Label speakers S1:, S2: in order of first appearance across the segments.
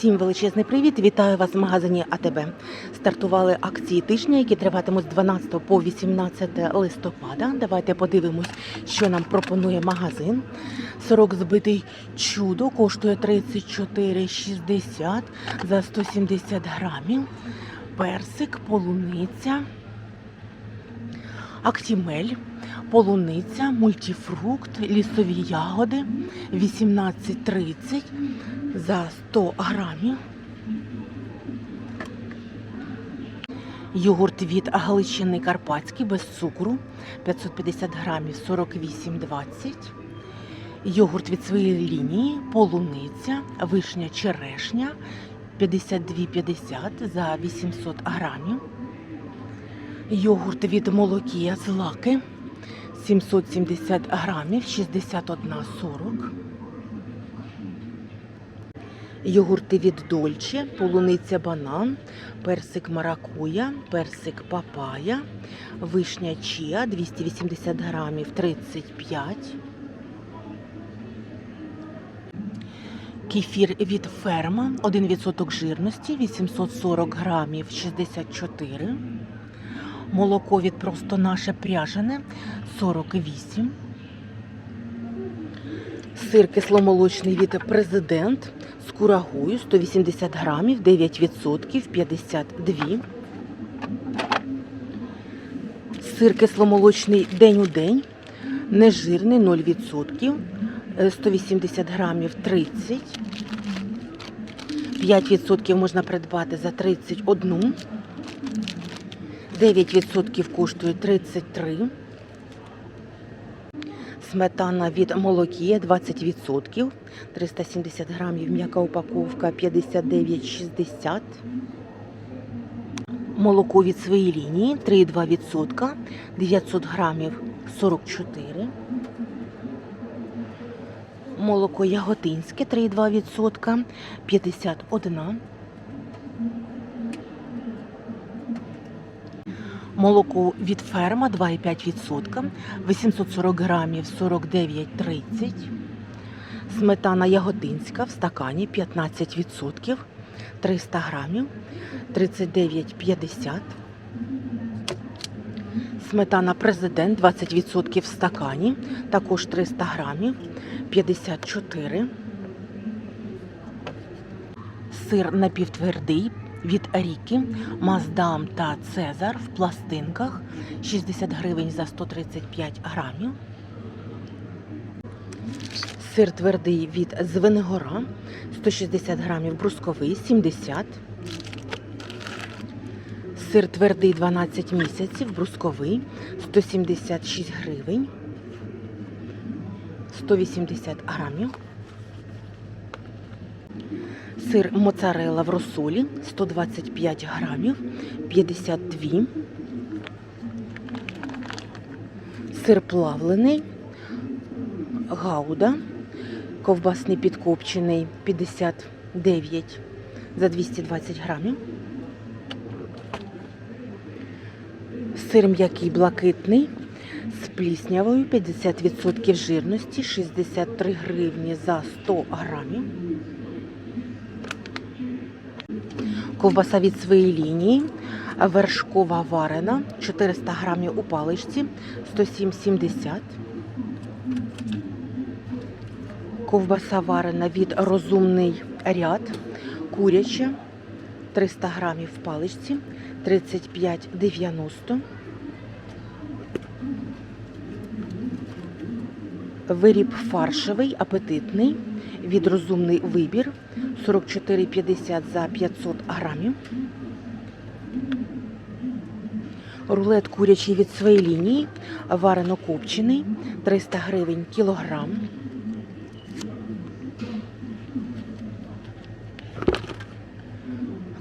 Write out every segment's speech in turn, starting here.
S1: Всім величезний привіт! Вітаю вас в магазині АТБ. Стартували акції тижня, які триватимуть з 12 по 18 листопада. Давайте подивимось, що нам пропонує магазин. Сорок збитий чудо коштує 34,60 за 170 грамів. Персик, полуниця, актімель, полуниця, мультифрукт, лісові ягоди 18,30 за 100 грамів. Йогурт від Галичини Карпатський без цукру 550 грамів 48,20. Йогурт від своєї лінії, полуниця, вишня черешня 52,50 за 800 грамів. Йогурт від молокія з лаки 770 грамів 61,40. Йогурти від Дольче, полуниця банан, персик маракуя, персик папая, вишня чіа 280 грамів 35. Кефір від ферма 1% жирності 840 грамів 64. Молоко від просто наше пряжене 48. Сир кисломолочний від президент курагою 180 грамів, 9%, 52. Сир кисломолочний день у день, нежирний 0%, е, 180 грамів 30. 5% можна придбати за 31. 9% коштує 33. Сметана від молокія 20%, 370 грамів, м'яка упаковка 59,60. Молоко від своєї лінії 3,2%, 900 грамів 44. Молоко яготинське 3,2%, 51. Молоко від ферма 2,5%, 840 грамів 49,30. Сметана ягодинська в стакані 15%, 300 грамів 39,50. Сметана президент 20% в стакані, також 300 грамів 54. Сир напівтвердий від Ріки, Маздам та Цезар в пластинках 60 гривень за 135 грамів. Сир твердий від Звенигора 160 грамів, брусковий 70. Сир твердий 12 місяців, брусковий 176 гривень, 180 грамів. Сир моцарелла в розсолі 125 грамів, 52. Сир плавлений, гауда, ковбасний підкопчений 59 за 220 грамів. Сир м'який блакитний з пліснявою 50% жирності 63 гривні за 100 грамів. Ковбаса від своєї лінії, вершкова варена, 400 грамів у паличці, 107,70. Ковбаса варена від розумний ряд, куряча, 300 грамів в паличці, 35,90. Виріб фаршевий, апетитний, від розумний вибір 44,50 за 500 грамів. Рулет курячий від своєї лінії, варено копчений, 300 гривень кілограм.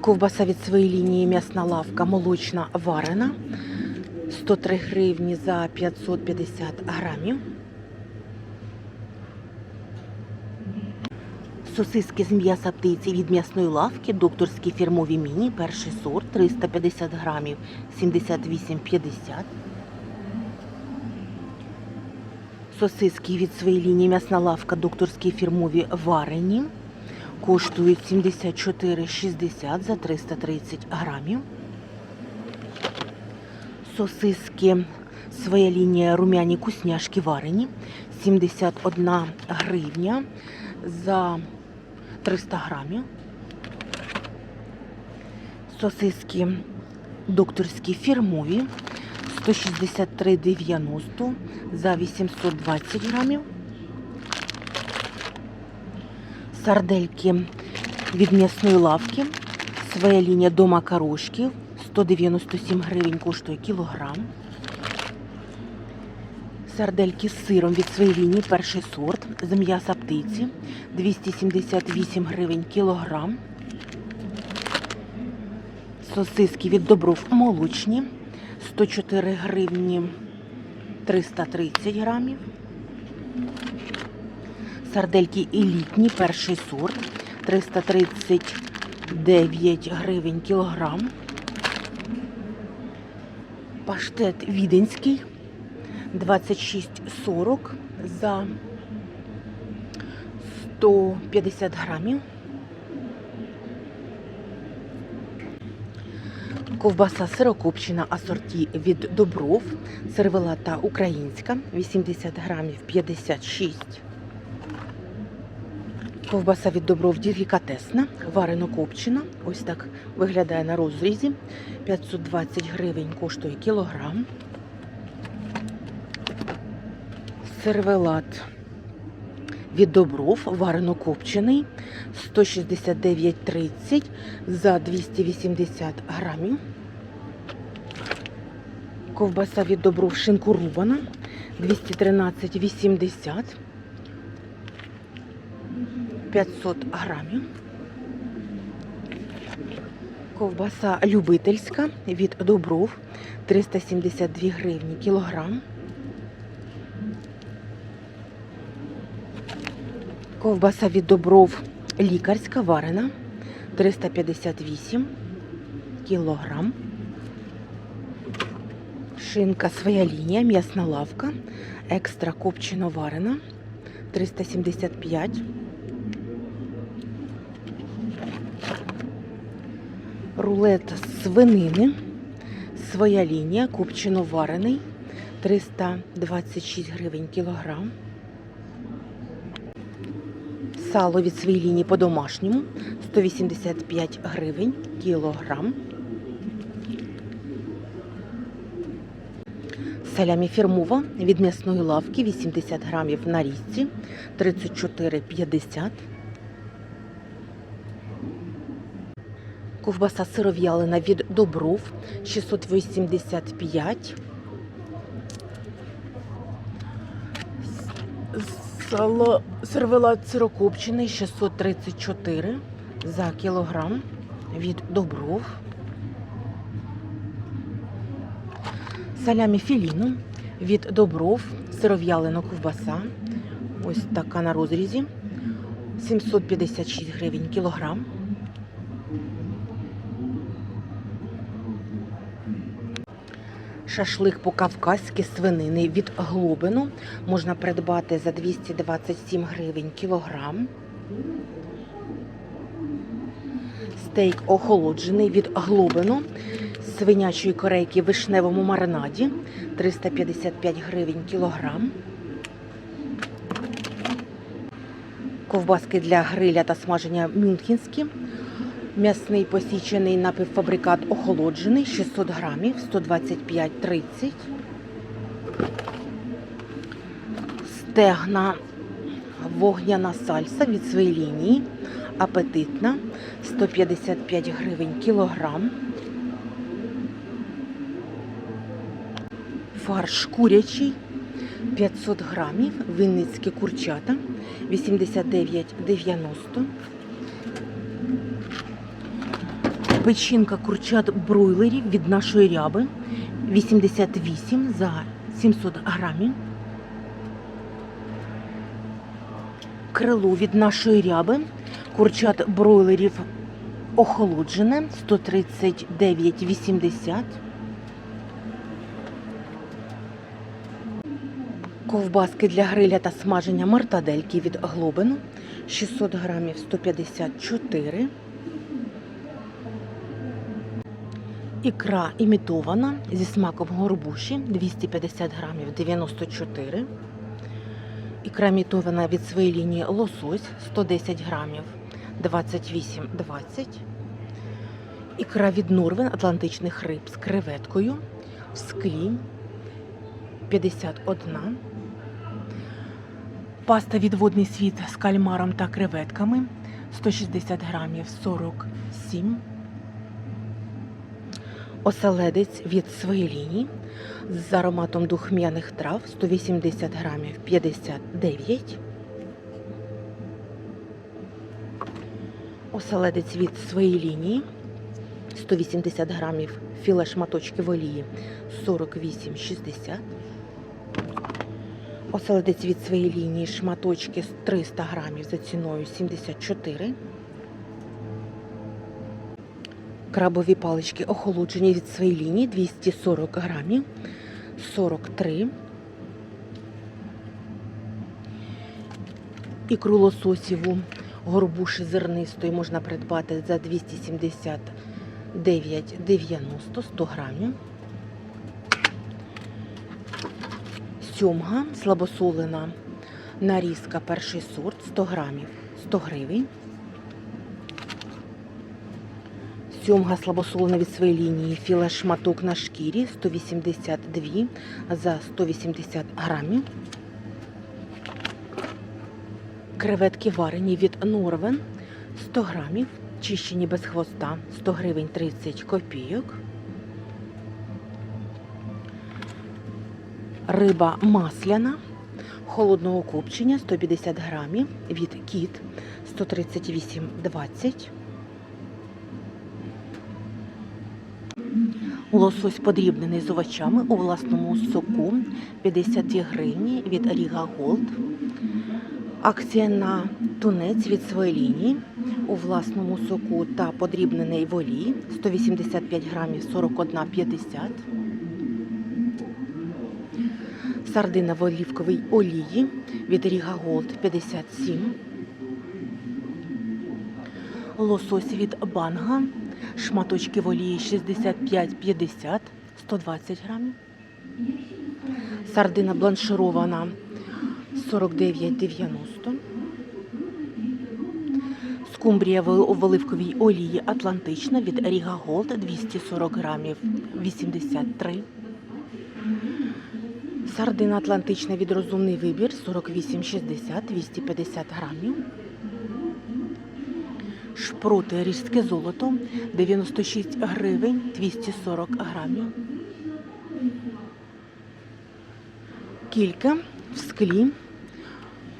S1: Ковбаса від своєї лінії м'ясна лавка молочна варена, 103 гривні за 550 грамів. Сосиски з м'яса птиці від м'ясної лавки, докторські фірмові міні, перший сорт, 350 грамів, 78,50. Сосиски від своєї лінії м'ясна лавка, докторські фірмові варені, коштують 74,60 за 330 грамів. Сосиски своя лінія рум'яні кусняшки варені 71 гривня за 300 грамів. Сосиски докторські фірмові 163,90 за 820 грамів. Сардельки від м'ясної лавки. Своя лінія до макарошків 197 гривень коштує кілограм. Сардельки з сиром від своєї перший сорт з м'яса птиці 278 гривень кілограм. Сосиски від добров молочні 104 гривні 330 грамів. Сардельки елітні, перший сорт 339 гривень кілограм. Паштет віденський 26,40 за 150 грамів. Ковбаса сирокопчена асорті від Добров, сервелата українська, 80 грамів 56. Ковбаса від Добров делікатесна, варено копчена. Ось так виглядає на розрізі. 520 гривень коштує кілограм. Сервелат від Добров, варено копчений, 169,30 за 280 грамів. Ковбаса від Добров шинкурубана, 213,80 500 грамів. Ковбаса любительська від Добров 372 гривні кілограм. Ковбаса від Добров лікарська варена 358 кілограм. Шинка своя лінія, м'ясна лавка, екстра копчено варена 375 Рулет свинини. Своя лінія, копчено варений 326 гривень кілограм. Сало від своєї лінії по-домашньому 185 гривень кілограм. Салямі фірмова від м'ясної лавки 80 грамів на різці 34,50. Ковбаса сиров'ялина від Добров 685. Сало сервелат сирокопчений 634 за кілограм від Добров. Салямі філіно від Добров, сиров'ялина ковбаса. Ось така на розрізі. 756 гривень кілограм. Шашлик по-кавказьки свинини від Глобину можна придбати за 227 гривень кілограм. Стейк охолоджений від Глобину свинячої корейки в вишневому маринаді 355 гривень кілограм. Ковбаски для гриля та смаження мюнхенські. М'ясний посічений напівфабрикат охолоджений 600 грамів 125,30. Стегна вогняна сальса від своєї лінії. Апетитна 155 гривень кілограм. Фарш курячий 500 грамів. Вінницькі курчата 89,90. Печінка курчат бройлерів від нашої ряби 88 за 700 грамів. Крило від нашої ряби. Курчат бройлерів охолоджене 139,80. Ковбаски для гриля та смаження мартадельки від Глобину 600 грамів 154. Ікра імітована зі смаком горбуші 250 грамів 94. Ікра імітована від своєї лінії лосось 110 грамів 28,20. Ікра від Норвен Атлантичних риб з креветкою в склі 51. Паста від водний світ з кальмаром та креветками 160 грамів 47. Оселедець від своєї лінії з ароматом духмяних трав 180 грамів 59. Оселедець від своєї лінії 180 грамів філе шматочків олії 48,60. Оселедець від своєї лінії шматочки з 300 грамів за ціною 74. Крабові палички охолоджені від своєї лінії 240 грамів 43. Ікру лососіву горбуші зернистої можна придбати за 279,90 100 грамів. Сьомга слабосолена нарізка перший сорт 100 грамів 100 гривень. Сьомга слабосолена від своєї лінії філе шматок на шкірі 182 за 180 грамів. Креветки варені від Норвен 100 грамів, чищені без хвоста 100 гривень 30 копійок. Риба масляна холодного копчення 150 грамів від кіт 138,20. Лосось подрібнений з овочами у власному соку 52 гривні від Ріга Голд. Акція на тунець від своєї лінії у власному соку та подрібнений в олії 185 грамів 41,50. Сардина в олівковій олії від Ріга Голд 57. Лосось від банга. Шматочки олії 65,50, 120 грамів. Сардина бланширована 49,90. Скумбрія в оливковій олії Атлантична від Ріга Голд 240 грамів 83. Сардина Атлантична від розумний вибір 48,60 250 грамів. Шпроти різьке золото 96 гривень 240 грамів. Кілька в склі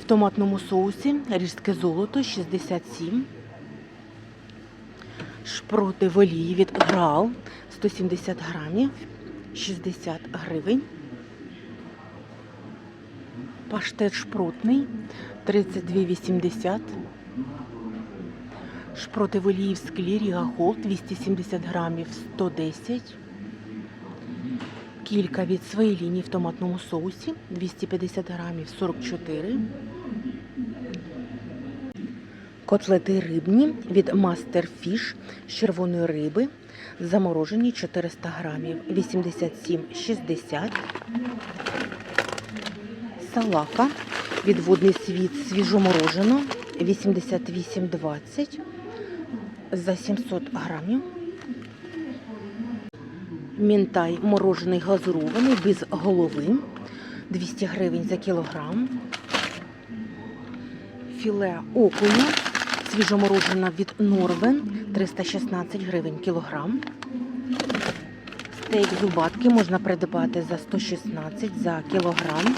S1: в томатному соусі різьке золото 67. Шпроти в олії від Граал 170 грамів 60 гривень. Паштет шпротний 32,80 Шпроти в олії в склі Ріга Голд 270 грамів 110. Кілька від своєї лінії в томатному соусі 250 грамів 44. Котлети рибні від Master Fish з червоної риби. Заморожені 400 грамів 87,60. Салака від водний світ свіжоморожено 88,20 за 700 грамів. Мінтай морожений глазурований без голови 200 гривень за кілограм. Філе окуня свіжоморожена від Норвен 316 гривень кілограм. Стейк зубатки можна придбати за 116 за кілограм.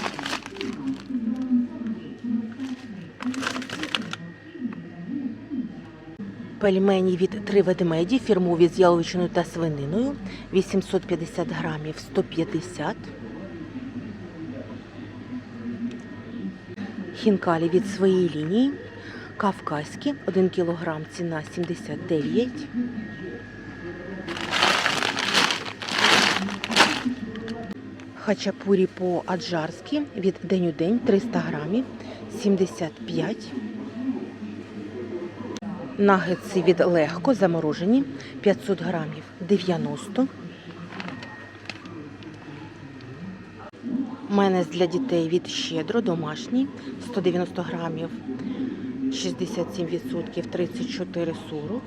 S1: Пельмені від три ведмеді, фірмові з яловичиною та свининою, 850 грамів 150. Хінкалі від своєї лінії, кавказькі, 1 кілограм, ціна 79. Хачапурі по-аджарськи від день у день 300 грамів 75. Нагетси від легко заморожені 500 грамів 90. Майонез для дітей від щедро домашній 190 грамів 67% 34,40.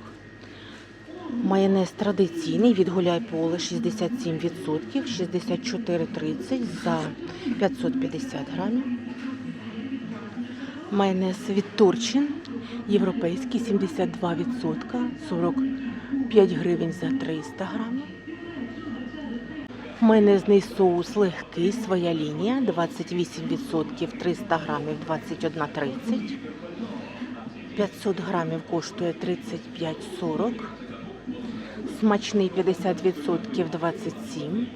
S1: Майонез традиційний від гуляй поле 67%, 64,30 за 550 грамів. Майонез від Турчин європейський 72%, 45 гривень за 300 грамів. Майонезний соус легкий, своя лінія, 28%, 300 грамів, 21,30. 500 грамів коштує 35,40. Смачний 50% 27,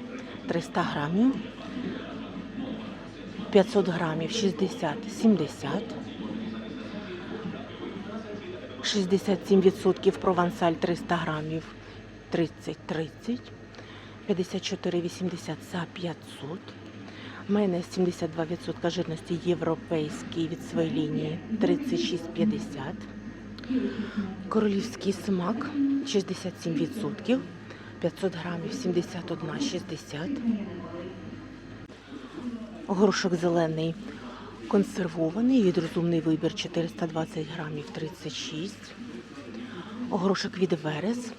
S1: 300 грамів. 500 грамів 60, 70. 67% провансаль 300 грамів 30, 30. 54,80 за 500. Майонез 72% жирності європейський від своєї лінії 36,50. Королівський смак 67%, 500 грамів 71,60. Горошок зелений консервований від розумний вибір 420 грамів 36. Горошок від Верес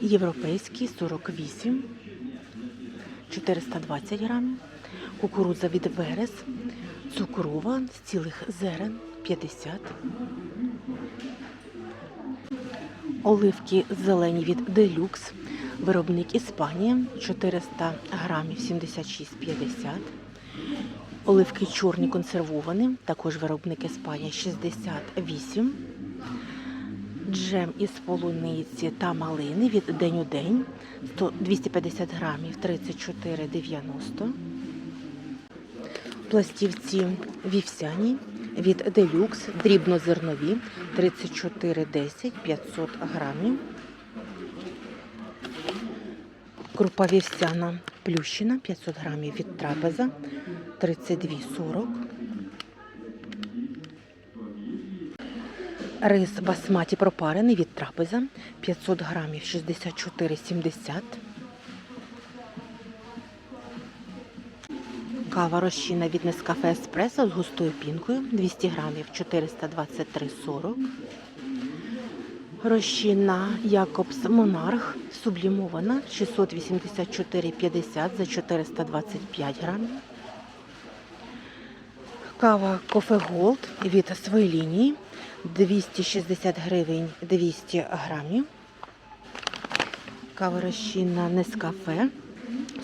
S1: європейський 48. 420 грамів. Кукурудза від Верес, цукрова з цілих зерен 50. Оливки зелені від Делюкс. Виробник Іспанія 400 грамів 76,50. Оливки чорні консервовані, також виробник Іспанія 68. Джем із полуниці та малини від день у день 250 грамів 34,90. Пластівці вівсяні від Делюкс дрібнозернові 34,10 500 грамів. Крупа вівсяна плющина 500 грамів від трапеза 32,40. Рис басматі пропарений від трапеза 500 грамів 64,70. Кава розчинна від Нескафе Еспресо з густою пінкою 200 грамів 423,40. Розчинна Якобс Монарх сублімована 684,50 за 425 грамів. Кава Кофе Голд від своєї лінії 260 гривень 200 грамів. Кава розчинна Нескафе,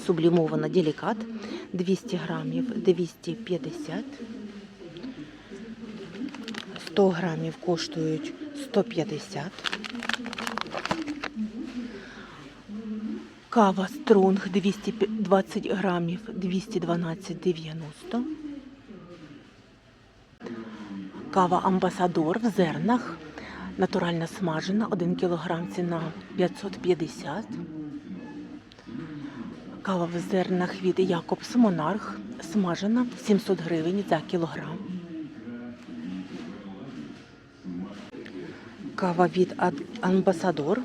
S1: сублімована делікат 200 грамів 250. 100 грамів коштують 150. Кава Стронг 220 грамів 212,90. Кава Амбасадор в зернах. Натуральна смажена, 1 кг ціна 550. Кава в зернах від Якобс Монарх. Смажена 700 гривень за кілограм. Кава від Амбасадор.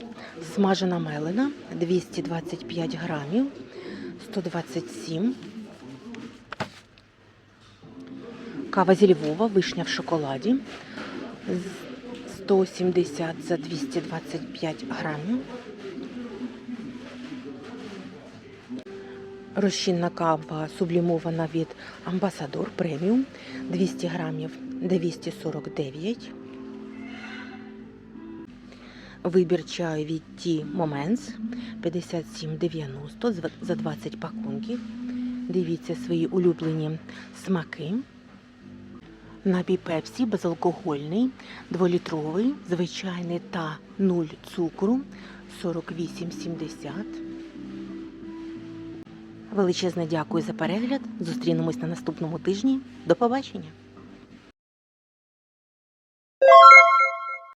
S1: Смажена мелена 225 грамів 127. Кава зі вишня в шоколаді. з 170 за 225 грамів. Розчинна кава сублімована від Амбасадор преміум 200 грамів 249. Вибір чаю від Ті Moments 57,90 за 20 пакунків. Дивіться свої улюблені смаки. Напій Пепсі безалкогольний, 2-літровий, звичайний та 0 цукру 48,70. Величезне дякую за перегляд. Зустрінемось на наступному тижні. До побачення!